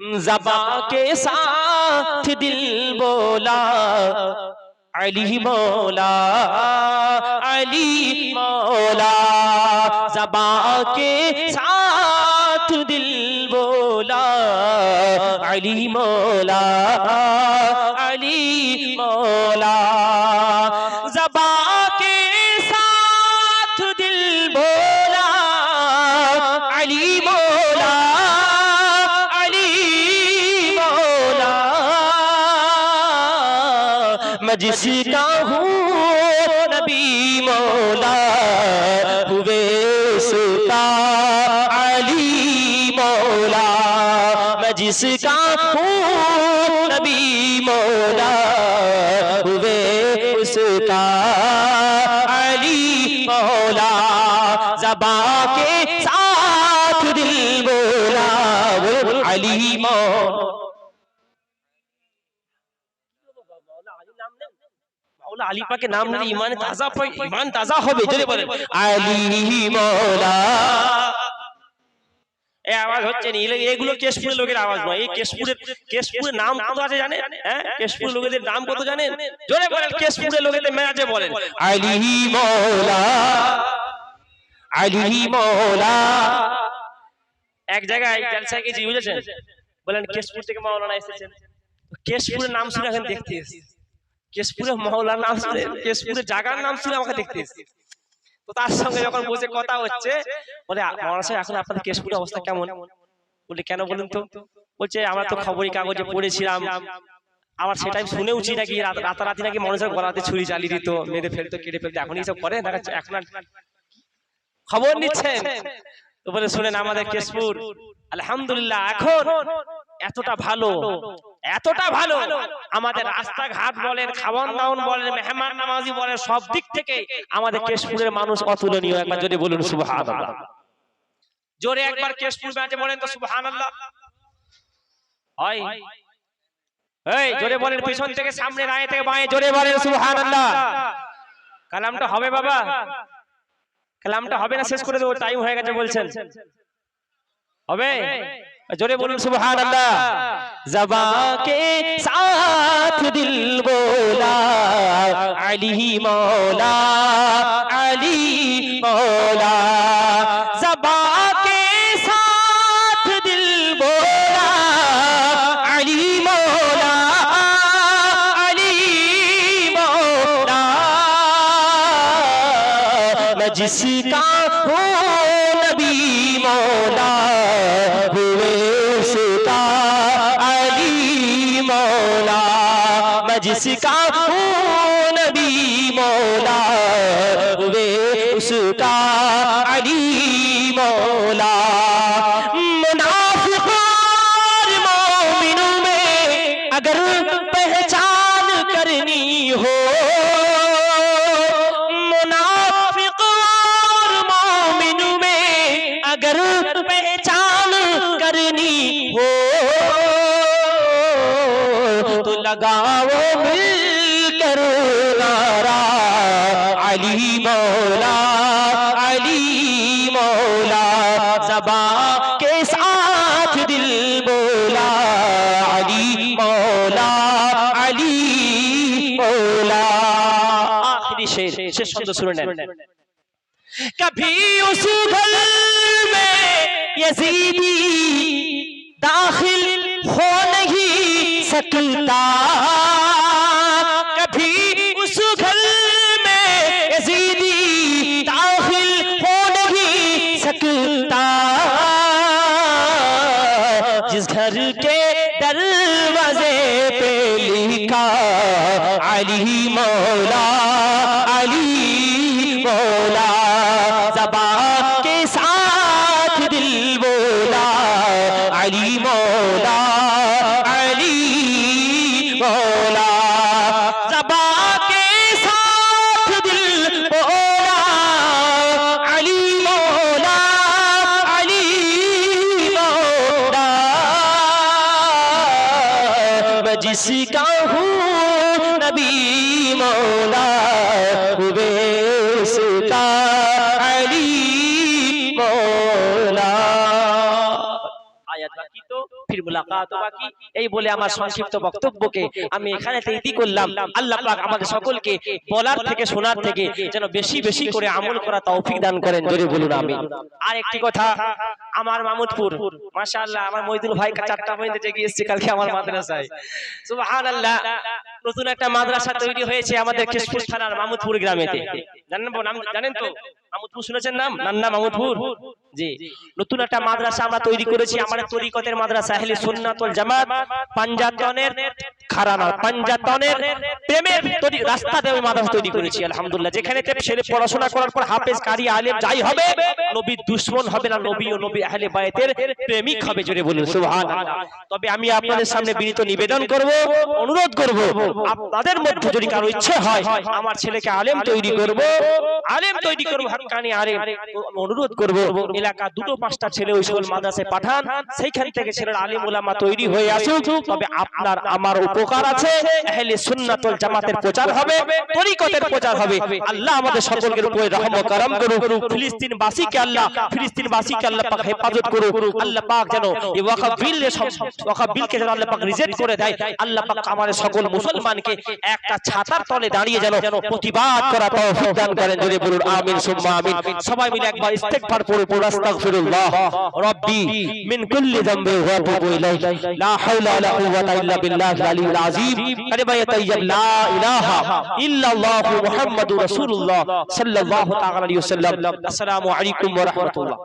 जबा के साथ दिल बोला, अली मौला अली मौला, जबा के साथ दिल बोला, अली मौला अली मौला। मैं जिसका हूँ, नबी मौला, हुए सुता अली मौला। मैं जिसका हूँ, नबी मौला, हुए उसका अली मौला। जबा के साथ दिल बोल, अली मौला। মাওলা আলী পাকে নাম নিলে ইমান তাজা ইমান তাজা হবে জোরে বলেন। আলী মৌলা এই আওয়াজ হচ্ছে না? এগুলো- এগুলো কেশপুরের লোকের আওয়াজ নয়। এই কেশপুরের কেশপুরের নাম কত আছে জানেন? হ্যাঁ? কেশপুরের লোকেদের নাম কত জানেন? জোরে বলেন কেশপুরের লোকেদের মেয়াজে বলেন। আলী আলী এক জায়গায় জলসায় গেছি বুঝেছেন? বলেন কেশপুর থেকে মাওলানা এসেছেন। কেশপুরের নাম শুনে এখন দেখতে এসেছি কেশপুরের মহলার নাম শুনে কেশপুরের জায়গার নাম শুনে আমাকে দেখতে তো তার সঙ্গে যখন বসে কথা হচ্ছে বলে মহারাজ এখন আপনাদের কেশপুরের অবস্থা কেমন? বলি কেন বলুন তো? বলছে আমরা তো খবরের কাগজে পড়েছিলাম। আমার সেটাই শুনেওছি নাকি রাত- রাতারাতি নাকি মানুষের গলাতে ছুরি চালিয়ে দিত মেরে ফেলতো কেটে ফেলতো এখন এইসব করে দেখা এখন আর খবর নিচ্ছেন। তো বলে শুনেন আমাদের কেশপুর। আলহামদুলিল্লাহ এখন এতটা ভালো এতটা ভালো। আমাদের রাস্তাঘাট বলেন খাওয়ান দাওয়ান বলেন মেহমান নামাজি বলেন সব দিক থেকে আমাদের কেশপুরের মানুষ অতুলনীয় একবার যদি বলুন সুবহানাল্লাহ। জোরে একবার কেশপুর ম্যাচে বলেন তো সুবহানাল্লাহ। হয়। এই জোরে বলেন পিছন থেকে সামনে রায় থেকে বাঁয়ে জোরে বলেন সুবহানাল্লাহ। কালামটা হবে বাবা। কালামটা হবে না শেষ করে দেবো টাইম হয়ে গেছে বলছেন। হবে। जोरे बोलो सुबह अल्लाह जबा के साथ दिल बोला अली मौला अली मौला। जबा के साथ दिल बोला अली मौला अली मौला। मैं जिसका हूँ मौला, मैं जिसका हूँ नबी मौला, हुए उसका अली मौला। मुनाफिक और मोमिनों में अगर पहचान करनी हो, मुनाफिक और मोमिन में अगर पहचान لگاؤ مل کر نارا، علی مولا علی مولا زباں کے ساتھ دل بولا، علی مولا علی مولا۔ آخری شیر ششم سنن کبھی اس گھر میں یزیدی داخل ہو نہیں सकता कभी उस घर में यजीदी दाखिल हो नहीं सकता। जिस घर के दरवाजे पे लिखा, अली मौला जिसका हूँ नबी मौला हुए उसका अली मौला आयत बाकी तो ফির মুলাকাত বাকি এই বলে আমার সংক্ষিপ্ত বক্তব্যকে আমি এখানে ইতি করলাম আল্লাহ পাক আমাদের সকলকে বলার থেকে শোনার থেকে যেন বেশি বেশি করে আমল করা তৌফিক দান করেন জোরে বলুন আমি আর একটি কথা আমার মামুদপুর। মাশাআল্লাহ আমার মইদুল ভাই চারটা পর্যন্ত গিয়েছি কালকে আমার মাদ্রাসায়। সুবহানাল্লাহ নতুন একটা মাদ্রাসা তৈরি হয়েছে আমাদের কেশপুর থানার মামুদপুর গ্রামেতে। জানেন নাম জানেন তো? শুনেছেন নাম? জি। নতুন একটা মাদ্রাসা আমরা তৈরি করেছি, আমাদের তরিকতের মাদ্রাসা, আহলে সুন্নাত ওয়াল জামাত, পাঞ্জাতনের পাঞ্জাতনের প্রেমের রাস্তা মাদ্রাসা তৈরি করেছি, আলহামদুলিল্লাহ। যেখানে ছেলে পড়াশোনা করার পর হাফেজ, কারি, আলেম যাই হবে দুশমন হবে না, নবী ও নবী আহলে বায়াতের প্রেমিক হবে জোরে বলুন, সুবহানাল্লাহ। তবে আমি আপনাদের সামনে বিনীত নিবেদন করব, অনুরোধ করব, আপনাদের মধ্যে যদি কারও ইচ্ছে হয়, আমার ছেলেকে আলেম তৈরি করব, আলেম তৈরি করব তো আমি অনুরোধ করব, এলাকা দুটো পাঁচটা ছেলে ওই সকল মাদ্রাসায় পাঠান, সেইখান থেকে ছেলের আলেম উলামা তৈরি হয়ে আসুক। তবে আপনার, আমার উপকার আছে, আহলে সুন্নাত ওয়াল জামাতের প্রচার হবে, তরিকতের প্রচার হবে। আল্লাহ আমাদের সকলের উপরে রহম ও করম করুক। ফিলিস্তিন বাসীকে আল্লাহ ফিলিস্তিন বাসীকে আল্লাহ পাক হেফাজত করুক। আল্লাহ পাক যেন এই ওয়াকফ বিল ওয়াকফ বিলকে যেন আল্লাহ পাক রিজেক্ট করে দেয়। আল্লাহ পাক আমাদের সকল মুসলমানকে একটা ছাতার তলে দাঁড়িয়ে যেন প্রতিবাদ করা তৌফিক দান করেন। যদি বলুন, আমিন, সুম্মা আমিন। সবাই মিলে একবার ইস্তেগফার পড়ে পড়ে, আস্তাগফিরুল্লাহ। রব্বি মিন কুল্লি যামবি ওয়া আতুবু ইলাইহি। লা হাওলা ওয়ালা কুওয়াতা ইল্লা বিল্লাহিল আলিয়্যিল আযীম। কালিমা তাইয়্যিব লা ইলাহা ইল্লাল্লাহু মুহাম্মাদুর রাসূলুল্লাহ সাল্লাল্লাহু তাআলা আলাইহি ওয়াসাল্লাম। আসসালামু আলাইকুম ওয়া রাহমাতুল্লাহ।